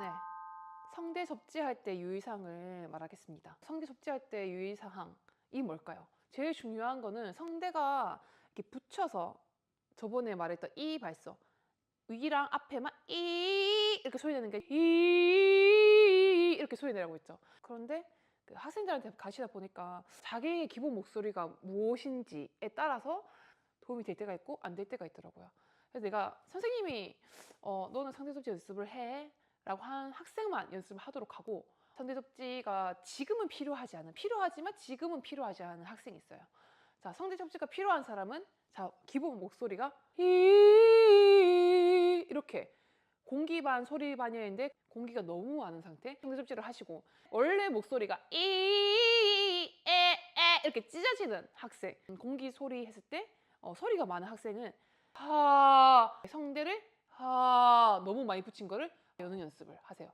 네. 성대 접지할 때 유의사항을 말하겠습니다. 성대 접지할 때 유의사항이 뭘까요? 제일 중요한 거는 성대가 이렇게 붙여서 저번에 말했던 이 발성 위랑 앞에만 이 이렇게 소리 내는 게 이 이렇게 소리 내라고 했죠. 그런데 그 학생들한테 가시다 보니까 자기의 기본 목소리가 무엇인지에 따라서 도움이 될 때가 있고 안 될 때가 있더라고요. 그래서 내가 선생님이 어, 너는 상대 접지 연습을 해 라고 한 학생만 연습을 하도록 하고 상대 접지가 지금은 필요하지 않은 필요하지만 지금은 필요하지 않은 학생이 있어요. 자, 성대 접지가 필요한 사람은 자, 기본 목소리가 이 이렇게 공기 반 소리 반이었는데 공기가 너무 많은 상태 성대 접지를 하시고 원래 목소리가 이에에 이렇게 찢어지는 학생 공기 소리 했을 때 어, 소리가 많은 학생은 하 성대를 하 너무 많이 붙인 거를 여는 연습을 하세요.